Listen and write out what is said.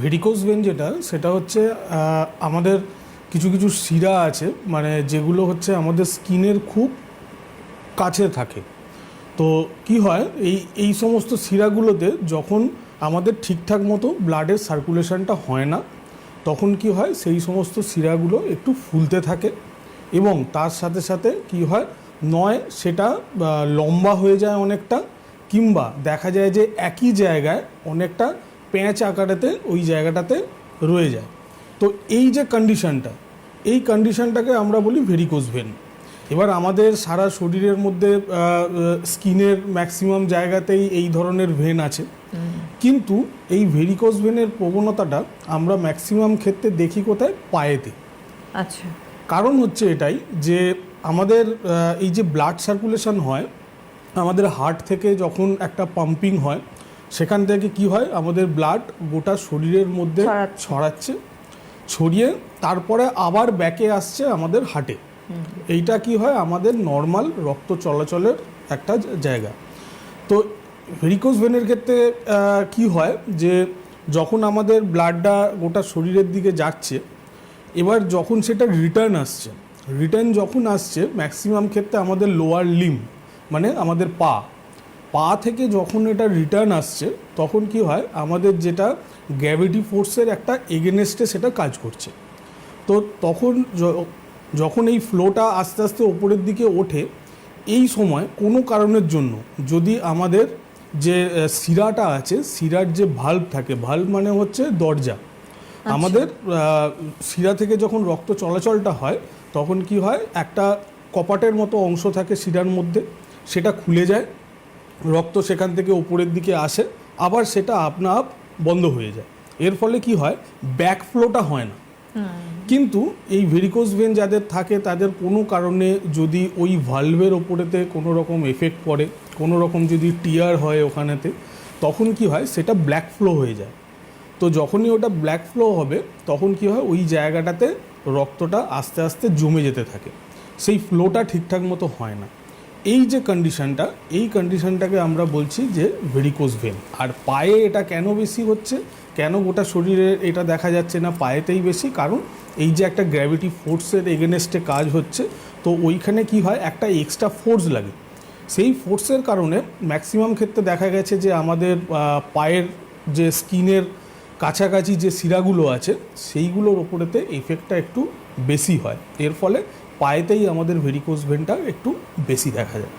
Varicose when যেটা, সেটা হচ্ছে আমাদের কিছু কিছু শিরা আছে মানে যেগুলো হচ্ছে আমাদের স্কিনের খুব কাছে থাকে। তো কি হয়, এই এই সমস্ত শিরাগুলোতে যখন আমাদের ঠিকঠাক মতো ব্লাডের সার্কুলেশনটা হয় না, তখন কি হয়, সেই সমস্ত শিরাগুলো একটু ফুলতে থাকে এবং তার সাথে সাথে কি হয়, নয় সেটা লম্বা হয়ে যায় অনেকটা কিংবা দেখা যায় যে একই জায়গায় অনেকটা প্যাঁচ আকারেতে ওই জায়গাটাতে রয়ে যায়। তো এই যে কন্ডিশনটা এই কন্ডিশনটাকে আমরা বলি ভেরিকোজ ভেন এবার আমাদের সারা শরীরের মধ্যে স্কিনের ম্যাক্সিমাম জায়গাতেই এই ধরনের ভেন আছে। কিন্তু এই ভেরিকোজ ভেনের প্রবণতাটা আমরা ম্যাক্সিমাম ক্ষেত্রে দেখি কোথায়? পায়েতে। আচ্ছা। কারণ হচ্ছে এটাই যে আমাদের এই যে ব্লাড সার্কুলেশন হয় আমাদের হার্ট থেকে যখন একটা পাম্পিং হয় সেখান থেকে কি হয়? আমাদের ব্লাড গোটা শরীরের মধ্যে ছড়াচ্ছে। ছড়িয়ে তারপরে আবার ব্যাকে আসছে আমাদের হার্টে এইটা কি হয়? আমাদের নর্মাল রক্ত চলাচলের একটা জায়গা। তো ভেরিকোজ ভেনের ক্ষেত্রে কি হয় যে যখন আমাদের ব্লাডটা গোটা শরীরের দিকে যাচ্ছে এবার যখন সেটা রিটার্ন আসছে রিটার্ন যখন আসছে ম্যাক্সিমাম ক্ষেত্রে আমাদের লোয়ার লিম মানে আমাদের পা পা থেকে যখন এটা রিটার্ন আসছে তখন কি হয়? আমাদের যেটা গ্র্যাভিটি ফোর্সের একটা এগেনেস্টে সেটা কাজ করছে। তো তখন যখন এই ফ্লোটা আস্তে আস্তে ওপরের দিকে ওঠে এই সময় কোনো কারণের জন্য যদি আমাদের যে শিরাটা আছে শিরার যে ভাল্ব থাকে ভাল্ব মানে হচ্ছে দরজা। আমাদের আহ, শিরা থেকে যখন রক্ত চলাচলটা হয় তখন কি হয়? একটা কপাটের মতো অংশ থাকে শিরার মধ্যে সেটা খুলে যায় রক্ত সেখান থেকে উপরের দিকে আসে আবার সেটা আপনা আপ বন্ধ হয়ে যায়। এর ফলে কি হয়? ব্যাক ফ্লোটা হয় না। কিন্তু এই ভেরিকোজ ভেন যাদের থাকে তাদের কোনো কারণে যদি ওই ভালভের ওপরেতে কোনো রকম এফেক্ট পড়ে কোনো রকম যদি টিয়ার হয় ওখানেতে তখন কি হয়? সেটা ব্ল্যাক ফ্লো হয়ে যায়। তো যখনই ওটা ব্ল্যাক ফ্লো হবে তখন কি হয়? ওই জায়গাটাতে রক্তটা আস্তে আস্তে জমে যেতে থাকে। সেই ফ্লোটা ঠিকঠাক মতো হয় না। এই যে কন্ডিশনটা এই কন্ডিশনটাকে আমরা বলছি যে ভেরিকোজ ভেন আর পায়ে এটা কেন বেশি হচ্ছে? কেন গোটা শরীরে এটা দেখা যাচ্ছে না পায়েতেই বেশি? কারণ এই যে একটা গ্র্যাভিটি ফোর্সের এগেনেস্টে কাজ হচ্ছে, তো ওইখানে কি হয়? একটা এক্সট্রা ফোর্স লাগে। সেই ফোর্সের কারণে ম্যাক্সিমাম ক্ষেত্রে দেখা গেছে যে আমাদের পায়ের যে স্কিনের কাছাকাছি যে শিরাগুলো আছে, সেইগুলোর ওপরেতে এফেক্টটা একটু বেশি হয়। এর ফলে পায়েতেই আমাদের ভেরিকোজ ভেনটা একটু বেশি দেখা যায়।